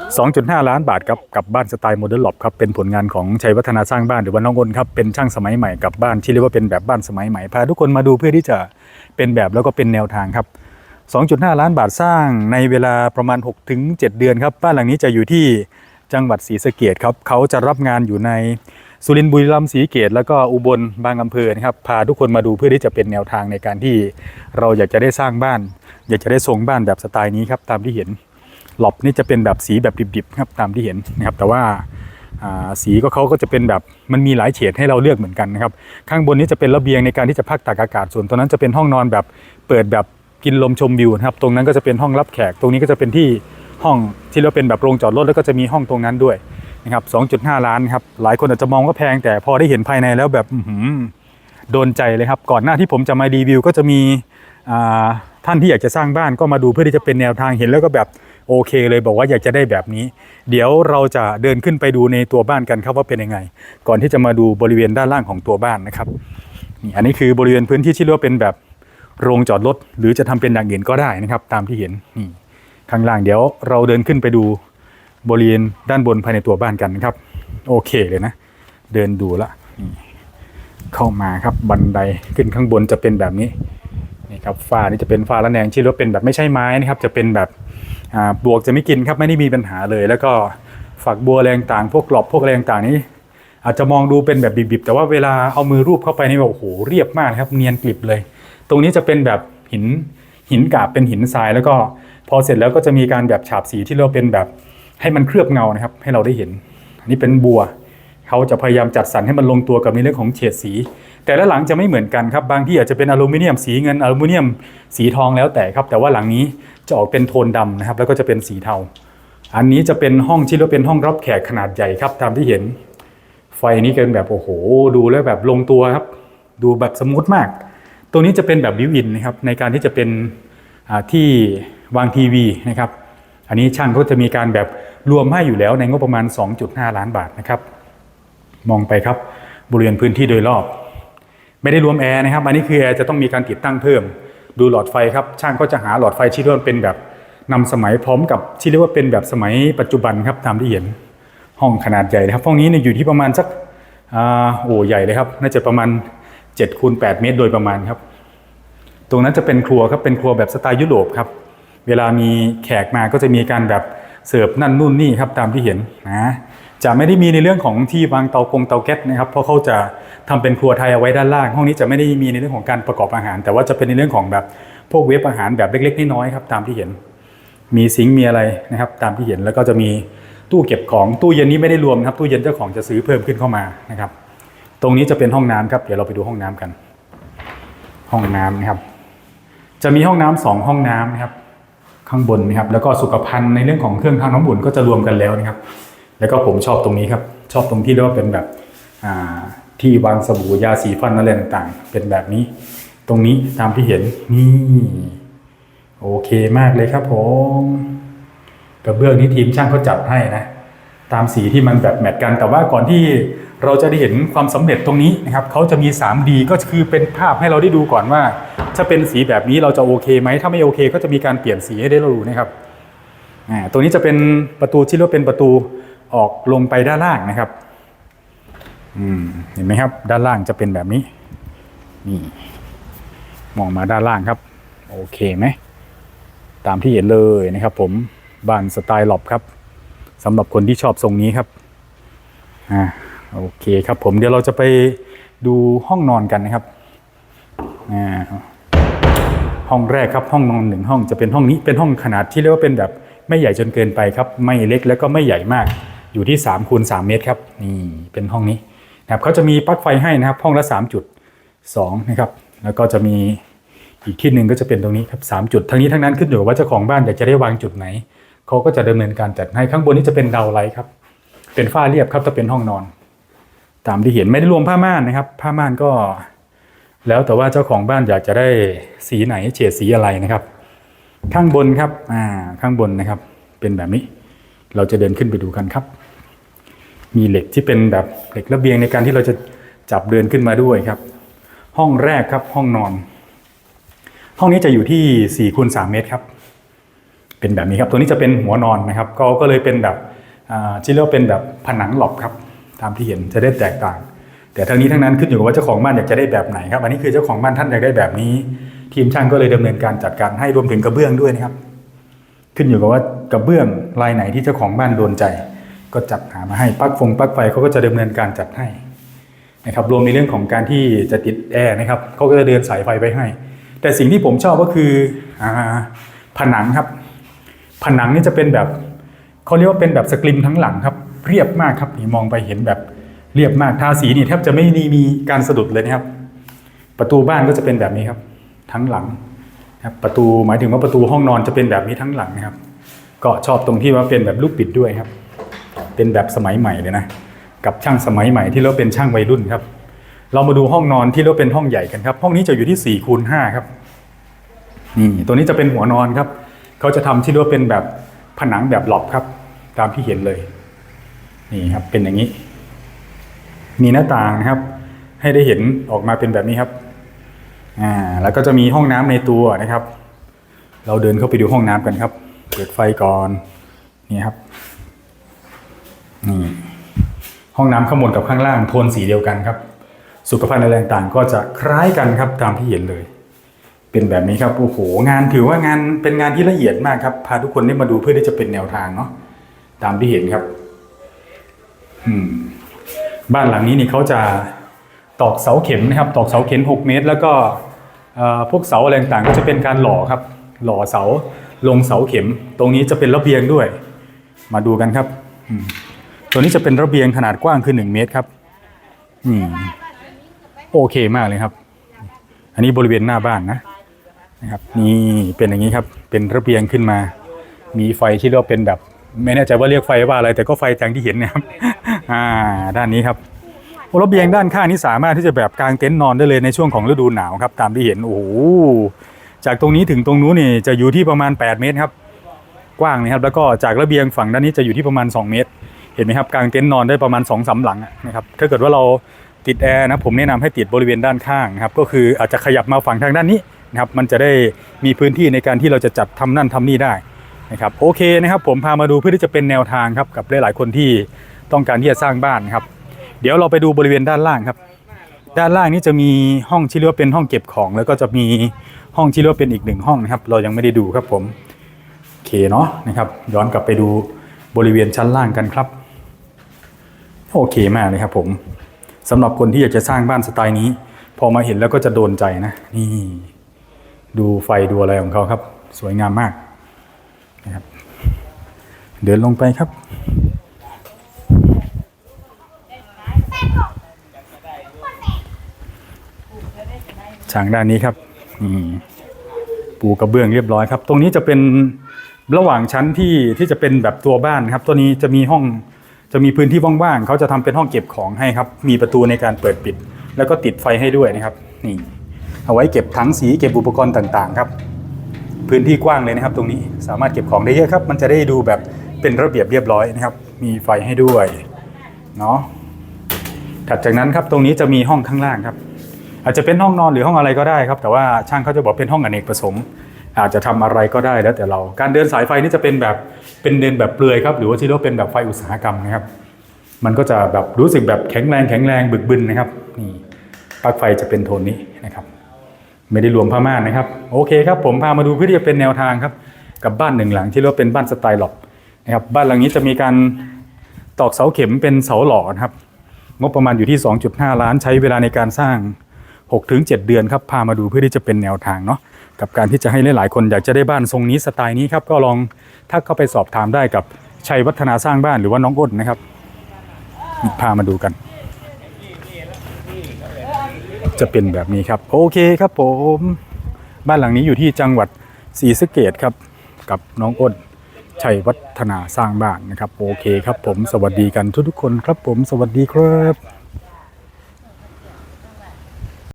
2.5 ล้านบาทครับกับบ้านสไตล์โมเดิร์นลอบครับเป็นผลงานของชัยวัฒนาสร้างบ้านหรือว่าน้องอ้นครับเป็นช่างสมัยใหม่กับบ้านที่เรียกว่าเป็นแบบบ้านสมัยใหม่พาทุกคนมาดูเพื่อที่จะเป็นแบบแล้วก็เป็นแนวทางครับ 2.5 ล้านบาทสร้างในเวลาประมาณ 6-7ถึง7เดือนครับบ้านหลังนี้จะอยู่ที่จังหวัดศรีสะเกดครับเขาจะรับงานอยู่ในสุรินทร์บุรีรัมย์ศรีเกดแล้วก็อุบลบางอำเภอนะครับพาทุกคนมาดูเพื่อที่จะเป็นแนวทางในการที่เราอยากจะได้สร้างบ้าน อยากจะได้ทรงบ้านแบบสไตล์นี้ครับตามที่เห็น หลบนี่จะเป็นแบบสีแบบดิบๆครับตามที่เห็นนะครับ แต่ว่าสีก็เขาก็จะเป็นแบบมันมีหลายเฉดให้เราเลือกเหมือนกันนะครับ ข้างบนนี้จะเป็นระเบียงในการที่จะพักตากอากาศส่วนตรงนั้นจะเป็นห้องนอนแบบเปิดแบบกินลมชมวิวนะครับ ตรงนั้นก็จะเป็นห้องรับแขก ตรงนี้ก็จะเป็นที่ห้องที่เราเป็นแบบโรงจอดรถแล้วก็จะมีห้องตรงนั้นด้วยนะครับ 2.5 ล้านครับ หลายคนอาจจะมองว่าแพง แต่พอได้เห็นภายในแล้วแบบโดนใจเลยครับ ก่อนหน้าที่ผมจะมารีวิว ก็จะมีท่านที่อยากจะสร้างบ้านก็มาดูเพื่อที่จะเป็นแนวทางเห็นแล้วก็แบบ โอเคเลยบอกว่าอยากจะได้แบบนี้ เดี๋ยวเราจะเดินขึ้นไปดูในตัวบ้านกันครับว่าเป็นยังไง ก่อนที่จะมาดูบริเวณด้านล่างของตัวบ้านนะครับนี่อันนี้คือบริเวณพื้นที่ที่เรียกว่าเป็นแบบโรงจอดรถหรือจะทำเป็นอย่างอื่นก็ได้นะครับ ตามที่เห็นนี่ข้างล่างเดี๋ยวเราเดินขึ้นไปดูบริเวณด้านบนภายในตัวบ้านกันนะครับ โอเคเลยนะ เดินดูละนี่เข้ามาครับบันไดขึ้นข้างบนจะเป็นแบบนี้ นี่ครับฝ้านี่จะเป็นฝ้าละแนงที่เรียกว่าเป็นแบบไม่ใช่ไม้นะครับ จะเป็นแบบบวกจะไม่กินครับไม่ได้มีปัญหาเลย แล้วก็ฝักบัวแรงต่างพวกกรอบพวกแรงต่างนี้ อาจจะมองดูเป็นแบบบิบๆแต่ว่าเวลาเอามือรูปเข้าไปนี่แบบโอ้โหเรียบมากครับเนียนกริบเลย ตรงนี้จะเป็นแบบหินหินกาบเป็นหินทราย แล้วก็พอเสร็จแล้วก็จะมีการแบบฉาบสีที่เราเป็นแบบให้มันเคลือบเงานะครับ ให้เราได้เห็น อันนี้เป็นบัว เขาจะพยายามจัดสรรให้มันลงตัวกับในเรื่องของเฉดสี แต่ละหลังจะไม่เหมือนกันครับบางที่อาจจะเป็นอลูมิเนียมสีเงินอลูมิเนียมสีทองแล้วแต่ครับ แต่ว่าหลังนี้จะออกเป็นโทนดำนะครับแล้วก็จะเป็นสีเทา อันนี้จะเป็นห้องที่เรียกว่าเป็นห้องรับแขกขนาดใหญ่ครับตามที่เห็น ไฟนี้เป็นแบบโอ้โห ดูแล้วแบบลงตัวครับ ดูแบบสมูทมากตรงนี้จะเป็นแบบบิวอินนะครับในการที่จะเป็นที่วางทีวีนะครับ อันนี้ช่างก็จะมีการแบบรวมให้อยู่แล้วในงบประมาณ 2.5 ล้านบาทนะครับ มองไปครับ บริเวณพื้นที่โดยรอบ ไม่ได้รวมแอร์นะครับ อันนี้คือแอร์จะต้องมีการติดตั้งเพิ่ม ดูหลอดไฟครับ ช่างก็จะหาหลอดไฟที่เรียกว่าเป็นแบบนำสมัยพร้อมกับที่เรียกว่าเป็นแบบสมัยปัจจุบันครับตามที่เห็นห้องขนาดใหญ่นะครับห้องนี้เนี่ยอยู่ที่ประมาณสักอ่าโอ้ใหญ่เลยครับ น่าจะประมาณ7คูณ8เมตรโดยประมาณครับ ตรงนั้นจะเป็นครัวครับเป็นครัวแบบสไตล์ยุโรปครับ เวลามีแขกมาก็จะมีการแบบเสิร์ฟนั่นนู่นนี่ครับตามที่เห็นนะ จะไม่ได้มีในเรื่องของที่วางเตากงเตาแก๊สนะครับ เพราะเขาจะทำเป็นครัวไทยเอาไว้ด้านล่าง ห้องนี้จะไม่ได้มีในเรื่องของการประกอบอาหาร แต่ว่าจะเป็นในเรื่องของแบบพวกเวฟอาหารแบบเล็กๆน้อยๆครับตามที่เห็น มีซิงมีอะไรนะครับ ตามที่เห็นแล้วก็จะมีตู้เก็บของตู้เย็นนี้ไม่ได้รวมครับตู้เย็นเจ้าของจะซื้อเพิ่มขึ้นเข้ามานะครับ ตรงนี้จะเป็นห้องน้ำครับเดี๋ยวเราไปดูห้องน้ำกัน ห้องน้ำนะครับ จะมีห้องน้ำสองห้องน้ำนะครับ ข้างบนนะครับแล้วก็สุขภัณฑ์ในเรื่องของเครื่องทำน้ำอุ่นก็จะรวมกันแล้วนะครับ แล้วก็ผมชอบตรงนี้ครับ ชอบตรงที่เรียกว่าเป็นแบบที่วางสบู่ยาสีฟันอะไรต่างๆ เป็นแบบนี้ ตรงนี้ตามที่เห็นนี่โอเคมากเลยครับผมกระเบื้องนี้ทีมช่างเขาจัดให้นะ ตามสีที่มันแบบแมทกัน แต่ว่าก่อนที่เราจะได้เห็นความสำเร็จตรงนี้นะครับเขาจะมี 3D ก็คือเป็นภาพให้เราได้ดูก่อนว่า ถ้าเป็นสีแบบนี้เราจะโอเคไหมถ้าไม่โอเค ก็จะมีการเปลี่ยนสีให้ได้เราดูนะครับอ่าตัวนี้จะเป็นประตูที่เรียกว่าเป็นประตู ออกลงไปด้านล่างนะครับอืมเห็นไหมครับ ด้านล่างจะเป็นแบบนี้ นี่ มองมาด้านล่างครับ โอเคไหมตามที่เห็นเลยนะครับผมบ้านสไตล์หลบครับสำหรับคนที่ชอบทรงนี้ครับอ่าโอเคครับผมเดี๋ยวเราจะไปดูห้องนอนกันนะครับอ่าห้องแรกครับห้องนอนหนึ่งห้องจะเป็นห้องนี้เป็นห้องขนาดที่เรียกว่าเป็นแบบไม่ใหญ่จนเกินไปครับ ไม่เล็กแล้วก็ไม่ใหญ่มาก อยู่ที่3คูณ3เมตรครับนี่เป็นห้องนี้นะครับเขาจะมีปลั๊กไฟให้นะครับ ห้องละ3จุด2นะครับแล้วก็จะมีอีกที่หนึ่งก็จะเป็นตรงนี้ครับสามจุดทั้งนี้ทั้งนั้นขึ้นอยู่กับว่าเจ้าของบ้านอยากจะได้วางจุดไหนเขาก็จะดำเนินการจัดให้ข้างบนนี้จะเป็นดาวไลท์ครับ เป็นฝ้าเรียบครับถ้าเป็นห้องนอน ตามที่เห็นไม่ได้รวมผ้าม่านนะครับ ผ้าม่านก็ แล้วแต่ว่าเจ้าของบ้านอยากจะได้สีไหนเฉดสีอะไรนะครับ ข้างบนครับอ่าข้างบนนะครับ เป็นแบบนี้ เราจะเดินขึ้นไปดูกันครับ มีเหล็กที่เป็นแบบเหล็กระเบียงในการที่เราจะจับเดินขึ้นมาด้วยครับ ห้องแรกครับห้องนอน ห้องนี้จะอยู่ที่4คูณ3เมตรครับ เป็นแบบนี้ครับ ตัวนี้จะเป็นหัวนอนนะครับ ก็ก็เลยเป็นแบบที่เรียกว่าเป็นแบบผนังหลบครับ ตามที่เห็นจะได้แตกต่าง แต่ทั้งนี้ทั้งนั้นขึ้นอยู่กับว่าเจ้าของบ้านอยากจะได้แบบไหนครับ อันนี้คือเจ้าของบ้านท่านอยากได้แบบนี้ ทีมช่างก็เลยดำเนินการจัดการให้รวมถึงกระเบื้องด้วยนะครับ ขึ้นอยู่กับว่ากระเบื้องลายไหนที่เจ้าของบ้านโดนใจ ก็จัดหามาให้ปลั๊กฟงปลั๊กไฟเขาก็จะดำเนินการจัดให้นะครับรวมในเรื่องของการที่จะติดแอร์นะครับเขาก็จะเดินสายไฟไปให้ แต่สิ่งที่ผมชอบก็คืออผนังครับ ผนังนี่จะเป็นแบบเขาเรียกว่าเป็นแบบสกริมทั้งหลังครับเรียบมากครับนี่มองไปเห็นแบบเรียบมากทาสีนี่แทบจะไม่มีมีการสะดุดเลยนะครับ ประตูบ้านก็จะเป็นแบบนี้ครับ ทั้งหลังนะครับประตูหมายถึงว่าประตูห้องนอนจะเป็นแบบนี้ทั้งหลังนะครับ ก็ชอบตรงที่ว่าเป็นแบบลูกปิดด้วยครับ เป็นแบบสมัยใหม่เลยนะกับช่างสมัยใหม่ที่เราเป็นช่างวัยรุ่นครับ เรามาดูห้องนอนที่เราเป็นห้องใหญ่กันครับ ห้องนี้จะอยู่ที่4คูณ5ครับนี่ตัวนี้จะเป็นหัวนอนครับเขาจะทำที่เราเป็นแบบผนังแบบหลอบครับ ตามที่เห็นเลย นี่ครับเป็นอย่างนี้ มีหน้าต่างนะครับ ให้ได้เห็นออกมาเป็นแบบนี้ครับอ่าแล้วก็จะมีห้องน้ำในตัวนะครับ เราเดินเข้าไปดูห้องน้ำกันครับ เปิดไฟก่อนนี่ครับ นี่ ห้องน้ำข้างบนกับข้างล่างโทนสีเดียวกันครับ สุขภัณฑ์อะไรต่างๆก็จะคล้ายกันครับตามที่เห็นเลย เป็นแบบนี้ครับโอ้โหงานถือว่างานเป็นงานที่ละเอียดมากครับพาทุกคนได้มาดูเพื่อที่จะเป็นแนวทางเนาะตามที่เห็นครับบ้านหลังนี้นี่เขาจะตอกเสาเข็มนะครับ ตอกเสาเข็ม6 เมตร แล้วก็พวกเสาอะไรต่างๆก็จะเป็นการหล่อครับ หล่อเสาลงเสาเข็ม ตรงนี้จะเป็นระเบียงด้วย มาดูกันครับ ตัวนี้จะเป็นระเบียงขนาดกว้างคือ 1 เมตรครับอืมโอเคมากเลยครับ อันนี้บริเวณหน้าบ้านนะนะครับ นี่เป็นอย่างนี้ครับ เป็นระเบียงขึ้นมา มีไฟที่เรียกเป็นแบบ ไม่แน่ใจว่าเรียกไฟว่าอะไร แต่ก็ไฟแจงที่เห็นนะครับอ่า ด้านนี้ครับระเบียงด้านข้างนี้สามารถที่จะแบบกางเต็นท์นอนได้เลยในช่วงของฤดูหนาวครับ ตามที่เห็นโอ้โหจากตรงนี้ถึงตรงนู้นนี่จะอยู่ที่ประมาณ 8 เมตรครับ กว้างนะครับ แล้วก็จากระเบียงฝั่งด้านนี้จะอยู่ที่ประมาณ 2 เมตร เห็นไหมครับกางเต็นท์นอนได้ประมาณ2อสาหลังนะครับถ้าเกิดว่าเราติดแอร์นะผมแนะนำให้ติดบริเวณด้านข้างครับก็คืออาจจะขยับมาฝั่งทางด้านนี้นะครับมันจะได้มีพื้นที่ในการที่เราจะจัดทำนั่นทำนี่ได้นะครับโอเคนะครับผมพามาดูเพื่อที่จะเป็นแนวทางครับกับหลาย ๆ คนที่ต้องการที่จะสร้างบ้านครับ เดี๋ยวเราไปดูบริเวณด้านล่างครับ ด้านล่างนี้จะมีห้องที่เรียกว่าเป็นห้องเก็บของ แล้วก็จะมีห้องที่เรียกว่าเป็นอีกหนึ่งห้องนะครับ เรายังไม่ได้ดูครับผมโอเคเนาะนะครับย้อนกลับไปดูบริเวณชั้นล่างกันครับ โอเคมากเลยครับผมสำหรับคนที่อยากจะสร้างบ้านสไตล์นี้ พอมาเห็นแล้วก็จะโดนใจนะ นี่ ดูไฟดูอะไรของเขาครับ สวยงามมากนะครับ เดินลงไปครับฉางด้านนี้ครับปูกระเบื้องเรียบร้อยครับ ตรงนี้จะเป็นระหว่างชั้นที่ที่จะเป็นแบบตัวบ้านครับ ตัวนี้จะมีห้อง จะมีพื้นที่ว่างๆเขาจะทำเป็นห้องเก็บของให้ครับ มีประตูในการเปิดปิด แล้วก็ติดไฟให้ด้วยนะครับ นี่ เอาไว้เก็บถังสีเก็บอุปกรณ์ต่างๆ ครับ พื้นที่กว้างเลยนะครับ ตรงนี้สามารถเก็บของได้เยอะครับ มันจะได้ดูแบบเป็นระเบียบเรียบร้อยนะครับ มีไฟให้ด้วยเนาะถัดจากนั้นครับตรงนี้จะมีห้องข้างล่างครับ อาจจะเป็นห้องนอนหรือห้องอะไรก็ได้ครับ แต่ว่าช่างเขาจะบอกเป็นห้องอเนกประสงค์ อาจจะทำอะไรก็ได้แล้วแต่เรา การเดินสายไฟนี่จะเป็นแบบเป็นเดินแบบเปลือยครับ หรือว่าที่เรียกว่าเป็นแบบไฟอุตสาหกรรมนะครับ มันก็จะแบบรู้สึกแบบแข็งแรงแข็งแรงบึกบึนนะครับนี่ปลั๊กไฟจะเป็นโทนนี้นะครับ ไม่ได้รวมผ้าม่านนะครับ โอเคครับ ผมพามาดูเพื่อที่จะเป็นแนวทางครับ กับบ้านหนึ่งหลังที่เรียกว่าเป็นบ้านสไตล์หลอบนะครับบ้านหลังนี้จะมีการตอกเสาเข็มเป็นเสาหล่อนะครับ งบประมาณอยู่ที่ 2.5 ล้านใช้เวลาในการสร้าง 6-7 เดือนครับพามาดูเพื่อที่จะเป็นแนวทางเนาะ กับการที่จะให้หลายๆคนอยากจะได้บ้านทรงนี้สไตล์นี้ครับก็ลองถ้าเข้าไปสอบถามได้กับชัยวัฒนาสร้างบ้านหรือว่าน้องอ้นนะครับพามาดูกัน จะเป็นแบบนี้ครับ โอเคครับผม บ้านหลังนี้อยู่ที่จังหวัดศรีสะเกดครับ กับน้องอ้นชัยวัฒนาสร้างบ้านนะครับ โอเคครับผมสวัสดีกันทุกๆคนครับผมสวัสดีครับ